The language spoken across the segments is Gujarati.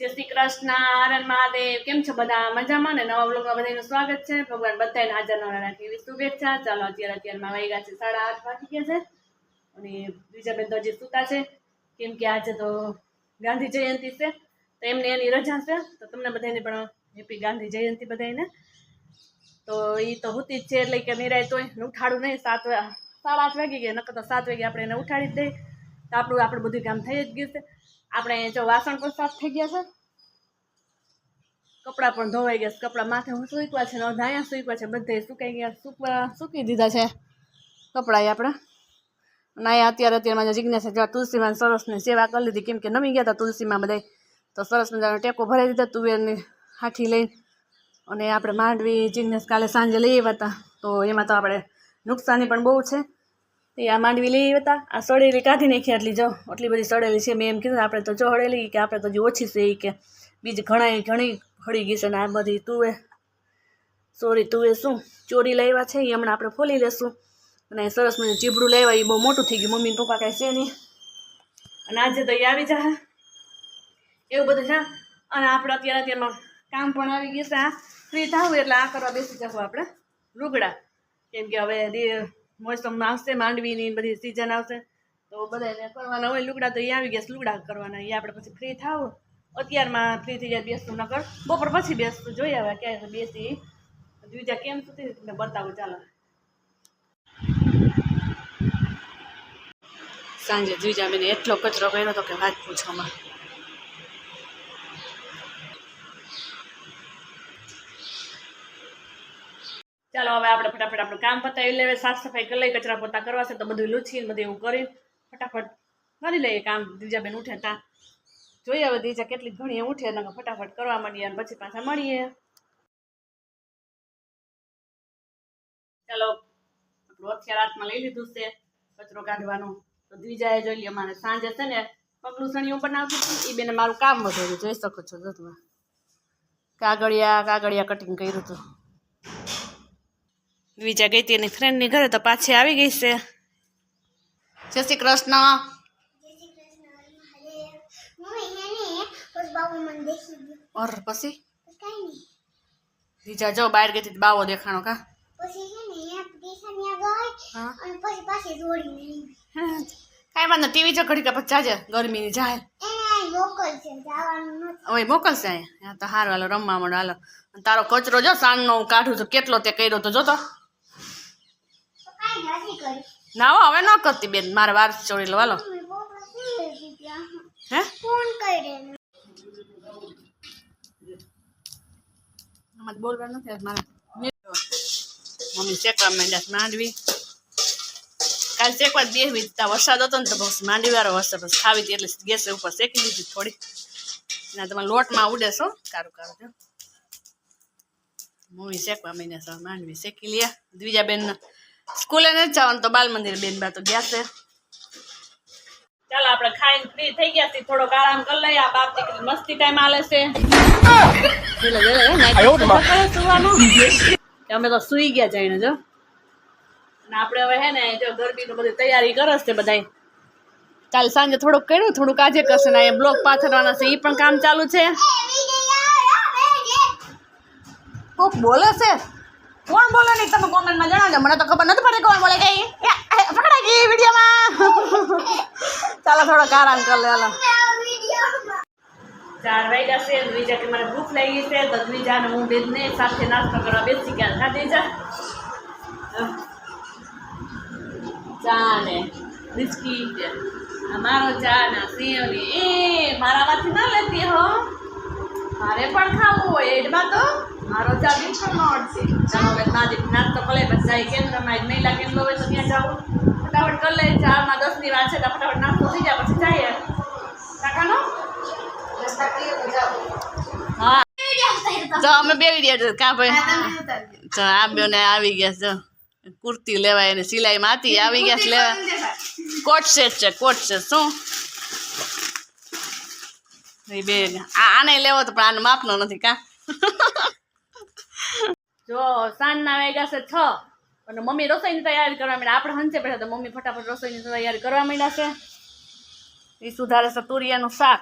જય શ્રી કૃષ્ણ આનંદ મહાદેવ, કેમ છો બધા? મજામાં ને? નવા બ્લોગમાં બધાનું સ્વાગત છે. ભગવાન બધાને હાજર નવરા રાખી એવી શુભેચ્છા. ચાલો, અત્યારે અત્યારમાં વાગ્યા છે સાડા આઠ વાગી ગયા છે. અને બીજા બેન તો હજી સૂતા છે. કેમ કે આજે તો ગાંધી જયંતિ છે. તો એમને એની રજા છે. તો તમને બધાને પણ હેપી ગાંધી જયંતિ બધાને તો એ તો હોતી જ છે, એટલે કે નિરાય તોય ઉઠાડું નહીં. સાત સાડા આઠ વાગી ગયા, નકર તો સાત વાગે આપણે એને ઉઠાડી જ દઈએ. તો આપણું આપણું બધું કામ થઈ જ ગયું છે. આપણે જો વાસણ પણ સાફ થઈ ગયા છે. કપડાં પણ ધોવાઈ ગયા છે. કપડાં માથે હું સૂકવા છે ને ધાયા સૂકવા છે. બધે સુકાઈ ગયા, સૂકવા સૂકી દીધા છે કપડાં આપણે. અને અહીંયા અત્યારે અત્યારમાં જિજ્ઞાસા જેવા તુલસીમાં સરસની સેવા કરી લીધી. કેમ કે નમી ગયા હતા તુલસીમાં બધાય. તો સરસ મજાનો ટેકો ભરાઈ દીધા તુવેરની હાથી લઈને. અને આપણે માંડવી જિજ્ઞાસ કાલે સાંજે લઈ આવ્યા હતા. તો એમાં તો આપણે નુકસાની પણ બહુ છે. એ આ માંડવી લઈ હતા આ સડેલી કાઢી નાખી આટલી જો. આટલી બધી સડેલી છે. મેં એમ કીધું, આપણે તો જો કે આપણે તો હજી ઓછી છે એ કે. બીજી ઘણા ઘણી હળી ગઈ છે ને આ બધી તુવે સોરી તુવે શું? ચોરી લાવ્યા છે. એ હમણાં આપણે ફોલી લેશું. અને સરસ મને ચીબડું લાવ્યા એ બહુ મોટું થઈ ગયું. મમ્મી પપ્પા કાંઈ છે નહીં. અને આજે તો એ આવી જા. એવું બધું છે. અને આપણે અત્યારે અત્યારમાં કામ પણ આવી ગયું છે. આ ફ્રી થવું એટલે આ કરવા બેસી જશું આપણે. રૂગડા. કેમ કે હવે મોસમ આવશે, માંડવીની બધી સિઝન આવશે. તો બધાને કરવાના હોય, લુગડા તો એ આવી ગયા લુગડા કરવાના. એ આપણે પછી ફ્રી થાવ. અત્યારમાં ફ્રી થઈ જાય, બેસતું નકર. બપોર પછી બેસતું, જોઈ આવે ક્યારે બેસી બીજા કેમ સુધી તમને બતાવું, ચાલો. સાંજે જીજા બેને એટલો કચરો કર્યો હતો કે વાત પૂછવામાં. ચાલો, હવે આપણે ફટાફટ આપણું કામ પતાવી લેવે, સાફ સફાઈ કરી લઈએ, કચરા પોતા કરવા છે તો બધું લૂછીને બધું એવું કરી ફટાફટ કરી લઈએ કામ. દીજાબેન ઉઠે તા. જોઈએ હવે દીજા કેટલી ઘણી ઉઠે અને ફટાફટ કરવા માંડીએ અને પછી પાછા મળીએ. ચાલો, આપણું હથિયાર હાથમાં લઈ લીધું છે કચરો કાઢવાનો. તો દ્વિજાએ જોઈ લઈએ મારે સાંજે છે ને પગલું સણિયું બનાવતી હતી. એ બેને મારું કામ વધાર્યું જોઈ શકો છો જો તમે કાગળિયા કાગળિયા કટિંગ કર્યું હતું. વિજા ગઈ હતી એની ફ્રેન્ડની ઘરે તો પાછી આવી ગઈ છે. જય શ્રી કૃષ્ણ. ઓર પછી? બીજા જો બહાર ગઈ હતી બાવો દેખાણો કા? કાંઈ વાંધો ટીવી જો ઘડી કે પછી જાજે ગરમીની જાય હવે મોકલશે અહીંયા. તો હારું હાલો રમવા માંડો હાલો. તારો કચરો જો સાંજનો હું કાઢું તો કેટલો તે કર્યો તો જોતો. ના હો, હવે ન કરતી બેન મારે વાર ચોરી લો હાલો હે આમાં તો બોલવા નથી મારે મમ્મી શેકવા માંડ્યા છે માંડવી કાલ શેકવા જ બેહવી ત્યાં વરસાદ હતો ને તો બસ માંડવી વાળો વરસાદ બસ ખાવી હતી એટલે ગેસ ઉપર શેકી દીધી થોડી ના તમે લોટમાં ઉડે છો કારું કારું જો મમ્મી શેકવા માંડ્યા છે માંડવી શેકી લે બીજા બેન સ્કૂલે નથી જવાનું તો બાલ મંદિર બેન બા તો ગયા છે. ચાલો આપણે ખાઈને ફ્રી થઈ ગયા છીએ. થોડોક આરામ કરી લઈએ. આ બાપ દીકરી મસ્તી ટાઈમ આલે છે. જોઈ લો, જોઈ લો, night તો સકાળે સુવાનું. કે અમે તો સુઈ ગયા જઈને જો. અને આપણે હવે હે ને જો ગરમીનું બધી તૈયારી કરે છે બધાય. કાલ સાંજે થોડુંક કર્યું થોડુંક આજે કરશે ને બ્લોક પાથરવાના છે. એ પણ કામ ચાલુ છે. કોક બોલે છે? કોણ બોલે ને તમે કોમેન્ટમાં જણાવજો. મને તો ખબર નથી પડે કોણ બોલે કઈ પકડાઈ ગઈ વિડીયોમાં. ચાલો થોડોક આરામ કરી લે, હાલો. ચાર વાગ્યા છે દ્વિજા કે મને ભૂખ લાગી છે, તો દ્વિજા હું બેનને સાથે નાસ્તો કરવા બેસી ગયા. હા દ્વિજા ચા ને બિસ્કીટ આ મારો ચા ના સેવ ને એ મારામાંથી ના લેતી હો. મારે પણ ખાવું હોય, એડમાં તો. મારો ચા બિલકુલ ન અડશે ચાલો હવે નાજી નાસ્તો કરે બસ જાય કેન્દ્રમાં મહિલા કેન્દ્ર હોય તો ત્યાં જાઉં ફટાફટ કરી લે ચારમાં દસની વાત છે તો ફટાફટ નાસ્તો થઈ જાય પછી જઈએ કાકાનો? હા. તો અમે બેવી રહ્યા છે કાં ભાઈ? તો આ બેને આવી ગયા છે કુર્તી લેવાય અને સિલાઈમાં હતી આવી ગયા છે લેવા. કોટ સેટ છે કોટ સેટ શું? એ આ આને લેવો તો પણ આનો માપનો નથી કા? જો સાંજના વાગ્યા છે છ અને મમ્મી રસોઈની તૈયારી કરવા માંડ્યા. આપણે હંચે બેઠા તો મમ્મી ફટાફટ રસોઈની તૈયારી કરવા માંડ્યા છે. એ સુધારે છે તુરિયાનું શાક.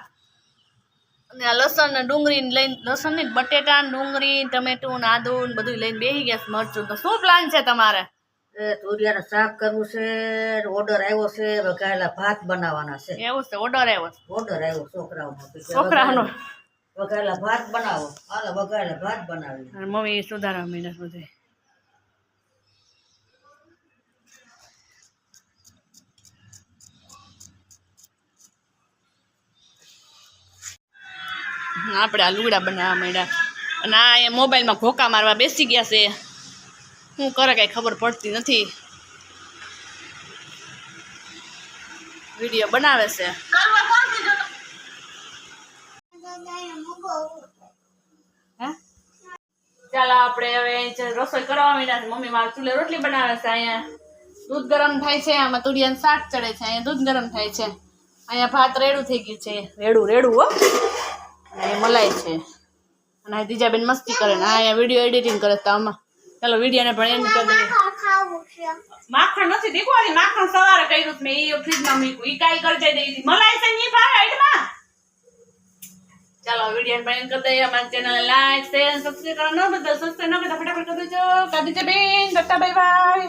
અને આ લસણ ને ડુંગળી લઈને લસણ ને બટેટા ને ડુંગળી ટમેટું ને આદુ ને બધું લઈને બેસી ગયા છે મરચું. તો શું પ્લાન છે તમારે? એ તુરિયાનું શાક કરવું છે ઓર્ડર આવ્યો છે વઘારેલા ભાત બનાવવાના છે. એવું છે ઓર્ડર આવ્યો ઓર્ડર આવ્યો છોકરાઓનો. કે છોકરાઓનો વઘારેલા ભાત બનાવો. હાલો વઘારેલા ભાત બનાવી અને મમ્મી સુધારવા માંડ્યા બધે. બધું આપણે આ લુગડા બનાવવા માંડ્યા. અને આ એ મોબાઈલમાં ઘોકા મારવા બેસી ગયા છે. શું કરે કાંઈ ખબર પડતી નથી. વીડિયો બનાવે છે. ચાલો આપણે હવે રસોઈ કરવા માંડ્યા મમ્મી મારે ચૂલે રોટલી બનાવે છે અહીંયા. દૂધ ગરમ થાય છે, આમાં તુરિયાનું શાક ચડે છે, અહીંયા દૂધ ગરમ થાય છે. અહીંયા ભાત રેડું થઈ ગયું છે. રેડું રેડું હો. અને મલાય છે. અને દીજાબેન મસ્તી કરે ને. આ વીડિયો એડિટિંગ કરે તો આમાં. ચાલો, વિડીયોને પણ એમ કરી દઈએ. માખણ નથી દીકવાડી માખણ સવારે કર્યું મેં. એ ફ્રીજમાં મૂક્યું. એ કાઈ કરી દઈ મલાઈ છે ની ચાલો વીડિયો પણ એમ કરી દઈએ. અમારી ચેનલ લાઈક શેર સબસ્ક્રાઇબ કરવા ન બધા સબસ્ક્રાઇબ ન કરતા ફટાફટ કરી દેજો. કાઢી બેન. Tata bye bye